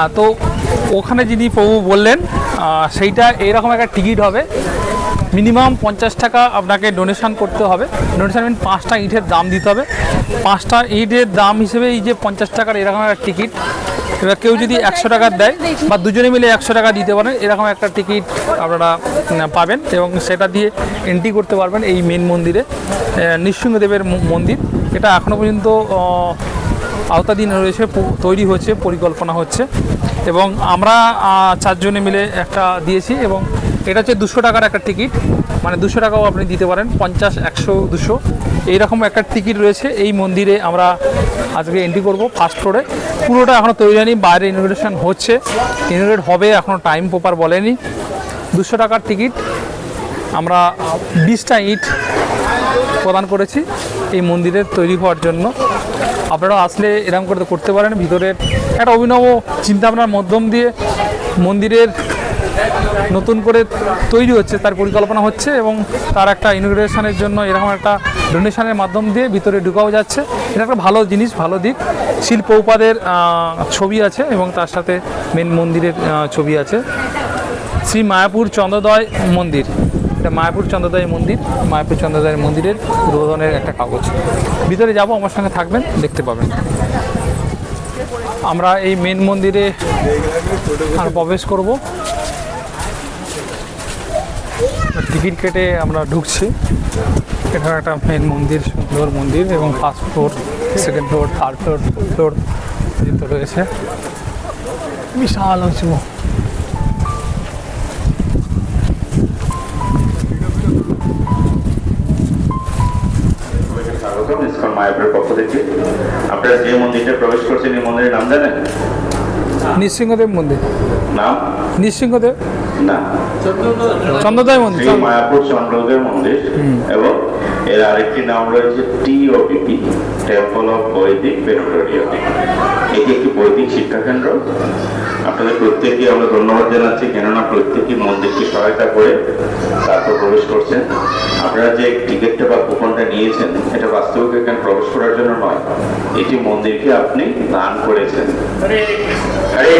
আহ, তো ওখানে যিনি প্রভু বললেন সেইটা এরকম একটা টিকিট হবে। মিনিমাম পঞ্চাশ টাকা আপনাকে ডোনেশন করতে হবে। ডোনেশন মিন পাঁচটা ইটের দাম দিতে হবে। পাঁচটা ইটের দাম হিসেবে এই যে পঞ্চাশ টাকার এরকম একটা টিকিট এবার কেউ যদি একশো টাকার দেয় বা দুজনে মিলে একশো টাকা দিতে পারেন এরকম একটা টিকিট আপনারা পাবেন এবং সেটা দিয়ে এন্ট্রি করতে পারবেন এই মেন মন্দিরে নৃসিংহদেবের মন্দির। এটা এখনও পর্যন্ত আওতাধীন রয়েছে তৈরি হচ্ছে, পরিকল্পনা হচ্ছে এবং আমরা চারজনে মিলে একটা দিয়েছি এবং এটা হচ্ছে দুশো টাকার একটা টিকিট। মানে দুশো টাকাও আপনি দিতে পারেন, পঞ্চাশ, একশো, দুশো। এইরকম একটা টিকিট রয়েছে, এই মন্দিরে আমরা আজকে এন্ট্রি করব ফার্স্ট ফ্লোরে পুরোটা এখনও তৈরি হয়নি, বাইরে ইনোগ্রেশন হচ্ছে। ইনোগ্রেট হবে এখনও টাইম প্রপার বলেনি। দুশো টাকার টিকিট আমরা বিশটা ইট প্রদান করেছি এই মন্দিরের তৈরি হওয়ার জন্য। আপনারা আসলে এরকম করে করতে পারেন। ভিতরের একটা অভিনব চিন্তাভাবনার মাধ্যম দিয়ে মন্দিরের নতুন করে তৈরি হচ্ছে, তার পরিকল্পনা হচ্ছে এবং তার একটা ইনোগ্রেশনের জন্য এরকম একটা ডোনেশনের মাধ্যম দিয়ে ভিতরে ঢুকাও যাচ্ছে। এটা একটা ভালো জিনিস, ভালো দিক। শিল্প উপাদের ছবি আছে এবং তার সাথে মেন মন্দিরের ছবি আছে। শ্রী মায়াপুর চন্দ্রদয় মন্দির। এটা মায়াপুর চন্দ্রদয় মন্দির। মায়াপুর চন্দ্রদয় মন্দিরের উদ্বোধনের একটা কাগজ। ভিতরে যাব, আমার সঙ্গে থাকবেন, দেখতে পাবেন। আমরা এই মেন মন্দিরে আর প্রবেশ করব। টিকিট কেটে আমরা ঢুকছি। এটা একটা মেন মন্দির সুন্দর মন্দির এবং first floor second floor third floor floor পর্যন্ত রয়েছে। বিশাল উঁচু ইসকন মায়াপুরের পক্ষ থেকে। আপনারা যে মন্দিরটা প্রবেশ করছেন এই মন্দিরের নাম জানেন? নৃসিংহদেব মন্দির। নাম? নৃসিংহদেব? না। চন্দ্রদয় মন্দির মায়াপুর মন্দির এবং এর আরেকটি নাম রয়েছে T O V P temple of Vedic planetarium এটি একটি বৈদিক শিক্ষা কেন্দ্র। আপনাদের প্রত্যেককে আমরা ধন্যবাদ জানাচ্ছি কেননা প্রত্যেকই মন্দিরকে সহায়তা করে তারপর প্রবেশ করছেন। আপনারা যে টিকিটটা বা কুপনটা নিয়েছেন এটা বাস্তবিক এখানে প্রবেশ করার জন্য নয় এটি মন্দিরকে আপনি দান করেছেন। হরে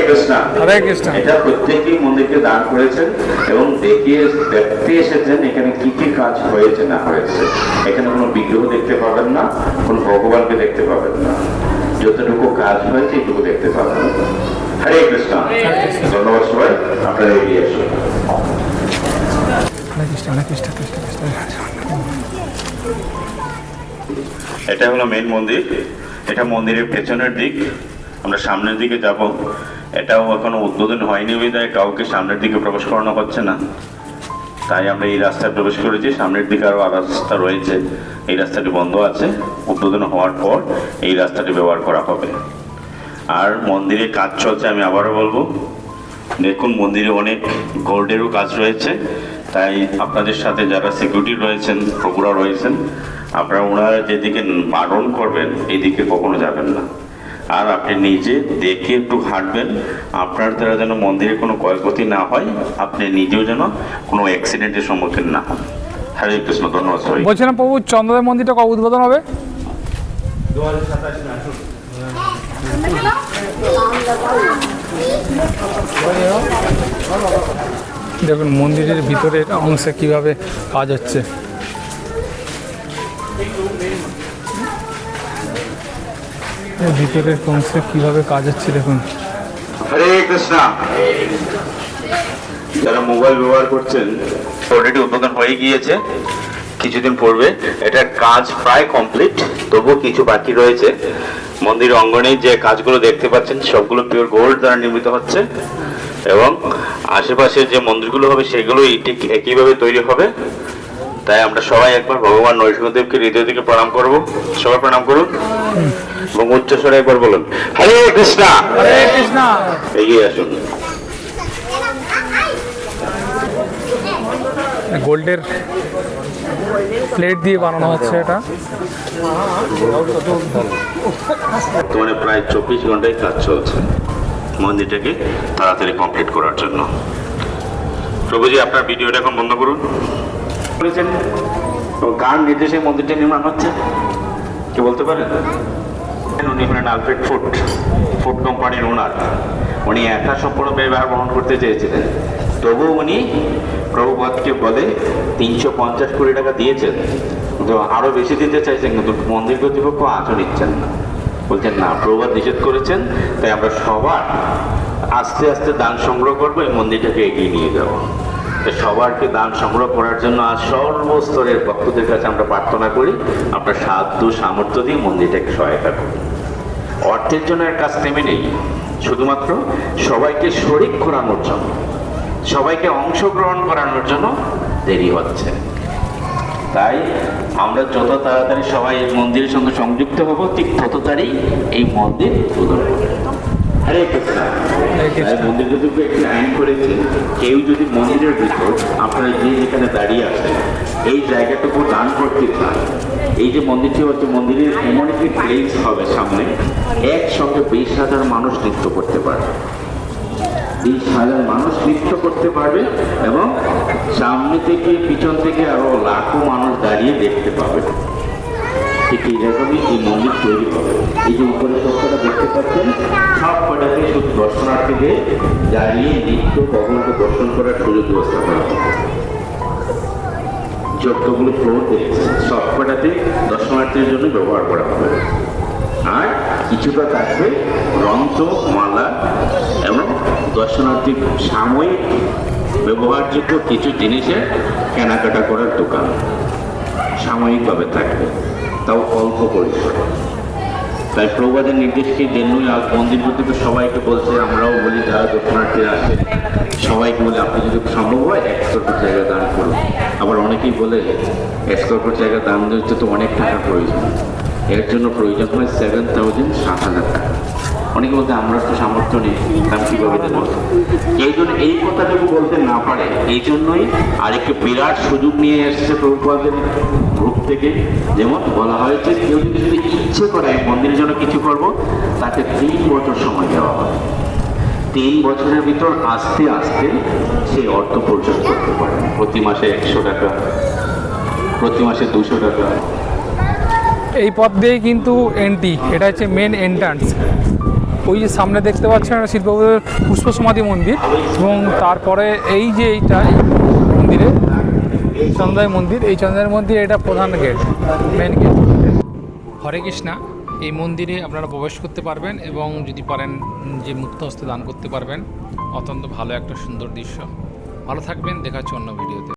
কৃষ্ণ। হরে কৃষ্ণ। এটা প্রত্যেকেই মন্দিরকে দান করেছেন এবং দেখিয়ে দেখতে এসেছেন এখানে কি কি কাজ হয়েছে না হয়েছে। এখানে কোনো বিগ্রহ দেখতে পাবেন না কোনো ভগবানকে দেখতে পাবেন না। যতটুকু কাজ হয়েছে এটুকু দেখতে পাবেন। হরে কৃষ্ণ। ধন্যবাদ সবাই আপনারা এগিয়ে আসুন। এটা হলো মেন মন্দির এটা মন্দিরের পেছনের দিক। আমরা সামনের দিকে যাব। এটাও এখনও উদ্বোধন হয়নি বিধায় কাউকে সামনের দিকে প্রবেশ করানো হচ্ছে না। তাই আমরা এই রাস্তায় প্রবেশ করেছি। সামনের দিকে আরও রাস্তা রয়েছে। এই রাস্তাটি বন্ধ আছে। উদ্বোধন হওয়ার পর এই রাস্তাটি ব্যবহার করা হবে। আর মন্দিরে কাজ চলছে আমি আবারও বলব। দেখুন মন্দিরে অনেক গোল্ডেরও কাজ রয়েছে। তাই আপনাদের সাথে যারা সিকিউরিটি রয়েছেন প্রভুরা রয়েছেন আপনারা ওনারা যেদিকে বারণ করবেন এই দিকে কখনো যাবেন না। আর আপনি নিজে দেখে একটু হাঁটবেন আপনার দ্বারা যেন মন্দিরে কোনো ক্ষয়ক্ষতি না হয় আপনি নিজেও যেন কোনো অ্যাক্সিডেন্টের সম্মুখীন না হন। হরে কৃষ্ণ ধন্যবাদ সবাই বলছিলাম প্রভু চন্দ্রদেব মন্দিরটা কবে উদ্বোধন হবে? দেখুন, মন্দিরের ভিতরের অংশে কীভাবে কাজ হচ্ছে। ভিতরের অংশে কীভাবে কাজ হচ্ছে, দেখুন। হরে কৃষ্ণ। যারা মোবাইল ব্যবহার করছেন অলরেডি উদ্বোধন হয়ে গিয়েছে। কিছুদিন পূর্বে এটার কাজ প্রায় কমপ্লিট তবুও কিছু বাকি রয়েছে। মন্দির অঙ্গনে যে কাজগুলো দেখতে পাচ্ছেন সবগুলো পিওর গোল্ড দ্বারা নির্মিত হচ্ছে এবং আশেপাশে যে মন্দিরগুলো হবে সেগুলো ঠিক একইভাবে তৈরি হবে। তাই আমরা সবাই একবার ভগবান নরসিংহদেবকে হৃদয় থেকে প্রণাম করব। সবাই প্রণাম করুন এবং উচ্চস্বরে একবার বলুন হরে কৃষ্ণ! হরে কৃষ্ণ! এগিয়ে আসুন। গোল্ডের প্লেট দিয়ে বানানো হচ্ছে এটা। বর্তমানে প্রায় চব্বিশ ঘন্টায় কাজ চলছে। মন্দিরটাকে তাড়াতাড়ি কমপ্লিট করার জন্য। প্রভুজি, আপনার ভিডিওটা এখন বন্ধ করুন। বলেছেন, তো কার নির্দেশে মন্দিরটা নির্মাণ হচ্ছে। কি বলতে পারেন? উনি হলেন আলফ্রেড ফুড ফুড কোম্পানির ওনার। উনি একা সম্পূর্ণ ব্যবহার বহন করতে চেয়েছিলেন। তবুও উনি প্রভুপদকে বলে তিনশো পঞ্চাশ কোটি টাকা দিয়েছেন। তো আরও বেশি দিতে চাইছেন, কিন্তু মন্দির কর্তৃপক্ষ আজও নিচ্ছেন না। বলছেন, না, প্রভুপাদ নিষেধ করেছেন, তাই আমরা সবার আস্তে আস্তে দান সংগ্রহ করব, এই মন্দিরটাকে এগিয়ে নিয়ে যাব। সবারকে দান সংগ্রহ করার জন্য আজ সর্বস্তরের ভক্তদের কাছে আমরা প্রার্থনা করি, আমরা সাধ্য সামর্থ্য দিয়ে মন্দিরটাকে সহায়তা করি। অর্থের জন্য এর কাজ থেমে নেই। শুধুমাত্র সবাইকে শরিক করানোর জন্য। সবাইকে অংশগ্রহণ করানোর জন্য দেরি হচ্ছে। তাই আমরা যত তাড়াতাড়ি সবাই এই মন্দিরের সঙ্গে সংযুক্ত হব, ঠিক তত তাড়াতাড়ি এই মন্দির উদ্বোধন হবে হরে কৃষ্ণ। কৃষ্ণ। তাই একটি আইন করেছে কেউ যদি মন্দিরের ভিতর আপনারা যে যেখানে দাঁড়িয়ে আছেন, এই জায়গাটুকু দান করতে চান, এই যে মন্দিরটি হচ্ছে মন্দিরের এমন একটি প্লেস হবে সামনে একসঙ্গে বিশ হাজার মানুষ নৃত্য করতে পারবে। বিশ হাজার মানুষ নৃত্য করতে পারবে এবং সামনে থেকে, পিছন থেকে আরও লাখো মানুষ দাঁড়িয়ে দেখতে পাবে। ঠিক এইরকমই এই মন্দির তৈরি হবে। এই যে উপরে সবকটা দেখতে পাচ্ছেন, সব কটাকে শুধু দর্শনার্থীদের দাঁড়িয়ে নৃত্য ভগবানকে দর্শন করার সুযোগ ব্যবস্থা করা হবে। ফ্লোর দেখছেন সব কটাতে দর্শনার্থীদের জন্য ব্যবহার করা হবে। আর কিছুটা থাকবে গ্রন্থ মালা এবং দর্শনার্থী সাময়িক ব্যবহারযোগ্য কিছু জিনিসের কেনাকাটা করার দোকান। সাময়িকভাবে থাকবে, তাও অল্প পরিসরে। তাই প্রবাদের নির্দেশকে জন্যই আজ মন্দির কর্তৃপক্ষ সবাইকে বলছে, আমরাও বলি, যারা দক্ষিণার্থীরা আছে সবাইকে বলে, আপনি যদি সম্ভব হয়, এক স্কর্প জায়গা দান করুন। আবার অনেকেই বলে, এক স্কর্প জায়গা দান দিতে তো অনেক টাকা প্রয়োজন। এর জন্য প্রয়োজন হয় সেভেন থাউজেন্ড সাত হাজার টাকা। অনেকে বলতে আমরা তো সামর্থ্য নেই আমি কীভাবে দেবো? এই জন্য এই কথাটুকু বলতে না পারে, এই জন্যই আরেকটি বিরাট সুযোগ নিয়ে এসেছে প্রভুপাদের গ্রুপ থেকে। যেমন বলা হয়েছে, কেউ যদি শুধু ইচ্ছে করে মন্দিরের জন্য কিছু করব, তাকে তিন বছর সময় দেওয়া হবে। তিন বছরের ভিতর আস্তে আস্তে সে অর্থ পরিশোধ করতে পারে। প্রতি মাসে একশো টাকা, প্রতি মাসে দুশো টাকা। এই পথ দিয়েই কিন্তু এন্ট্রি এটা হচ্ছে মেন এন্ট্রান্স ওই যে সামনে দেখতে পাচ্ছেন এটা শিল্পবাবুদের পুষ্প সমাধি মন্দির এবং তারপরে এই যে এইটা, এই মন্দিরে চন্দ্রাই মন্দির, এই চন্দ্রাই মন্দির এটা প্রধান gate main gate Hare Krishna, এই মন্দিরে আপনারা প্রবেশ করতে পারবেন এবং যদি পারেন যে মুক্ত হস্তে দান করতে পারবেন। অত্যন্ত ভালো একটা সুন্দর দৃশ্য। ভালো থাকবেন, দেখা হচ্ছে অন্য ভিডিওতে।